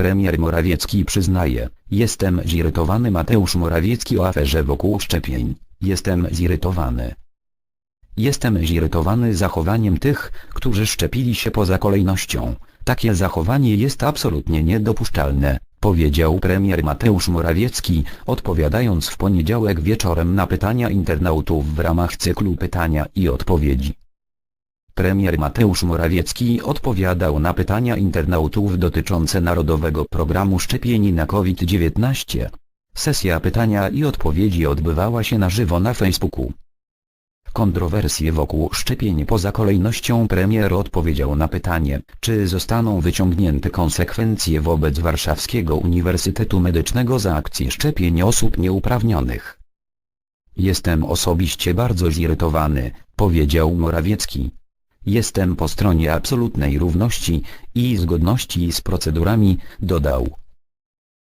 Premier Morawiecki przyznaje, jestem zirytowany Mateusz Morawiecki o aferze wokół szczepień, jestem zirytowany. Jestem zirytowany zachowaniem tych, którzy szczepili się poza kolejnością. Takie zachowanie jest absolutnie niedopuszczalne, powiedział premier Mateusz Morawiecki, odpowiadając w poniedziałek wieczorem na pytania internautów w ramach cyklu pytania i odpowiedzi. Premier Mateusz Morawiecki odpowiadał na pytania internautów dotyczące Narodowego Programu Szczepień na COVID-19. Sesja pytania i odpowiedzi odbywała się na żywo na Facebooku. Kontrowersje wokół szczepień poza kolejnością premier odpowiedział na pytanie, czy zostaną wyciągnięte konsekwencje wobec Warszawskiego Uniwersytetu Medycznego za akcję szczepień osób nieuprawnionych. Jestem osobiście bardzo zirytowany, powiedział Morawiecki. Jestem po stronie absolutnej równości i zgodności z procedurami, dodał.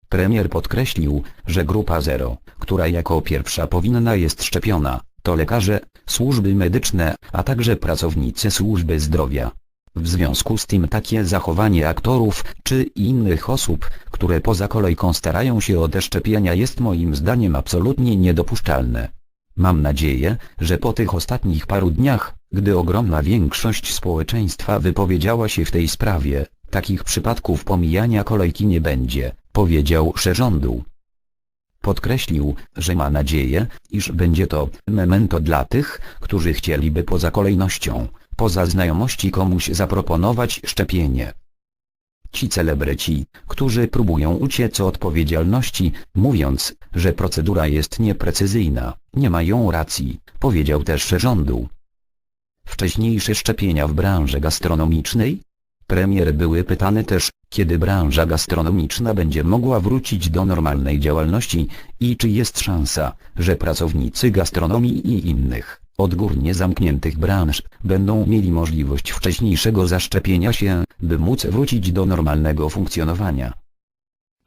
Premier podkreślił, że grupa zero, która jako pierwsza powinna jest szczepiona, to lekarze, służby medyczne, a także pracownicy służby zdrowia. W związku z tym takie zachowanie aktorów, czy innych osób, które poza kolejką starają się o te szczepienia jest moim zdaniem absolutnie niedopuszczalne. Mam nadzieję, że po tych ostatnich paru dniach, gdy ogromna większość społeczeństwa wypowiedziała się w tej sprawie, takich przypadków pomijania kolejki nie będzie, powiedział szerzondu. Podkreślił, że ma nadzieję, iż będzie to memento dla tych, którzy chcieliby poza kolejnością, poza znajomości komuś zaproponować szczepienie. Ci celebryci, którzy próbują uciec od odpowiedzialności, mówiąc, że procedura jest nieprecyzyjna, nie mają racji, powiedział też rządu. Wcześniejsze szczepienia w branży gastronomicznej? Premier były pytany też, kiedy branża gastronomiczna będzie mogła wrócić do normalnej działalności i czy jest szansa, że pracownicy gastronomii i innych, odgórnie zamkniętych branż, będą mieli możliwość wcześniejszego zaszczepienia się, by móc wrócić do normalnego funkcjonowania.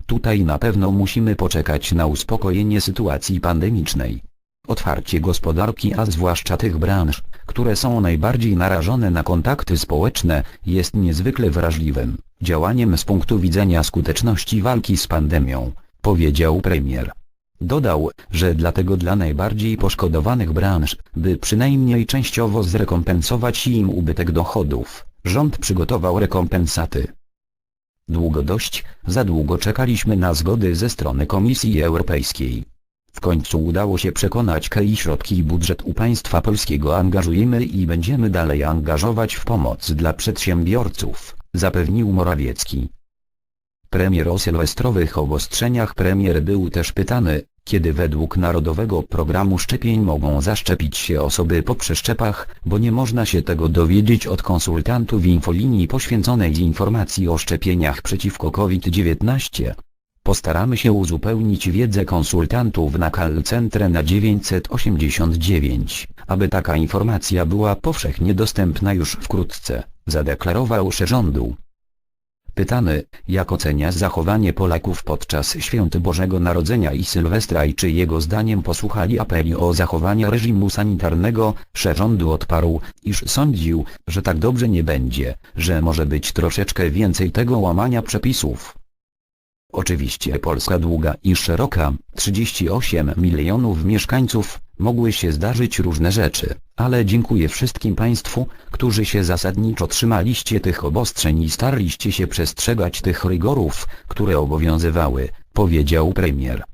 Tutaj na pewno musimy poczekać na uspokojenie sytuacji pandemicznej. Otwarcie gospodarki a zwłaszcza tych branż, które są najbardziej narażone na kontakty społeczne, jest niezwykle wrażliwym działaniem z punktu widzenia skuteczności walki z pandemią, powiedział premier. Dodał, że dlatego dla najbardziej poszkodowanych branż, by przynajmniej częściowo zrekompensować im ubytek dochodów, rząd przygotował rekompensaty. Długo dość, za długo czekaliśmy na zgody ze strony Komisji Europejskiej. W końcu udało się przekonać i środki budżetu państwa polskiego angażujemy i będziemy dalej angażować w pomoc dla przedsiębiorców, zapewnił Morawiecki. Premier o sylwestrowych obostrzeniach premier był też pytany, kiedy według Narodowego Programu Szczepień mogą zaszczepić się osoby po przeszczepach, bo nie można się tego dowiedzieć od konsultantów infolinii poświęconej informacji o szczepieniach przeciwko COVID-19. Postaramy się uzupełnić wiedzę konsultantów na call centre na 989, aby taka informacja była powszechnie dostępna już wkrótce, zadeklarował rządu. Pytany, jak ocenia zachowanie Polaków podczas świąt Bożego Narodzenia i Sylwestra i czy jego zdaniem posłuchali apeli o zachowanie reżimu sanitarnego, rządu odparł, iż sądził, że tak dobrze nie będzie, że może być troszeczkę więcej tego łamania przepisów. Oczywiście Polska długa i szeroka, 38 milionów mieszkańców, mogły się zdarzyć różne rzeczy, ale dziękuję wszystkim Państwu, którzy się zasadniczo trzymaliście tych obostrzeń i starliście się przestrzegać tych rygorów, które obowiązywały, powiedział premier.